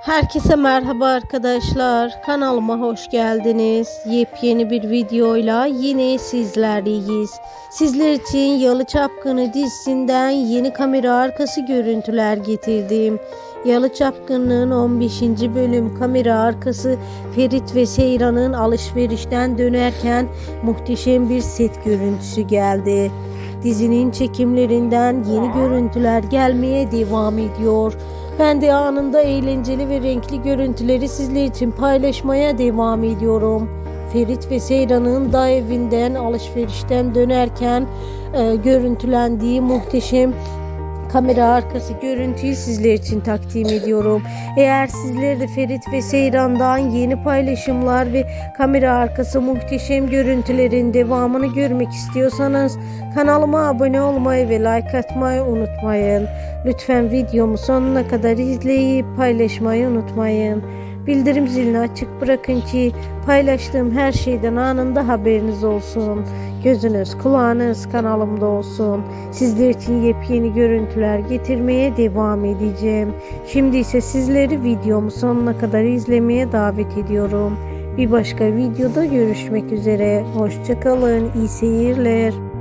Herkese merhaba arkadaşlar. Kanalıma hoş geldiniz. Yepyeni bir videoyla yine sizlerleyiz. Sizler için Yalı Çapkını dizisinden yeni kamera arkası görüntüler getirdim. Yalı Çapkını'nın 15. bölüm kamera arkası Ferit ve Seyran'ın alışverişten dönerken muhteşem bir set görüntüsü geldi. Dizinin çekimlerinden yeni görüntüler gelmeye devam ediyor. Ben de anında eğlenceli ve renkli görüntüleri sizler için paylaşmaya devam ediyorum. Ferit ve Seyran'ın da evinden alışverişten dönerken e, görüntülendiği muhteşem kamera arkası görüntüyü sizler için takdim ediyorum. Eğer sizler de Ferit ve Seyran'dan yeni paylaşımlar ve kamera arkası muhteşem görüntülerin devamını görmek istiyorsanız kanalıma abone olmayı ve like atmayı unutmayın. Lütfen videomu sonuna kadar izleyip paylaşmayı unutmayın. Bildirim zilini açık bırakın ki paylaştığım her şeyden anında haberiniz olsun. Gözünüz, kulağınız kanalımda olsun. Sizler için yepyeni görüntüler getirmeye devam edeceğim. Şimdi ise sizleri videomu sonuna kadar izlemeye davet ediyorum. Bir başka videoda görüşmek üzere. Hoşçakalın. İyi seyirler.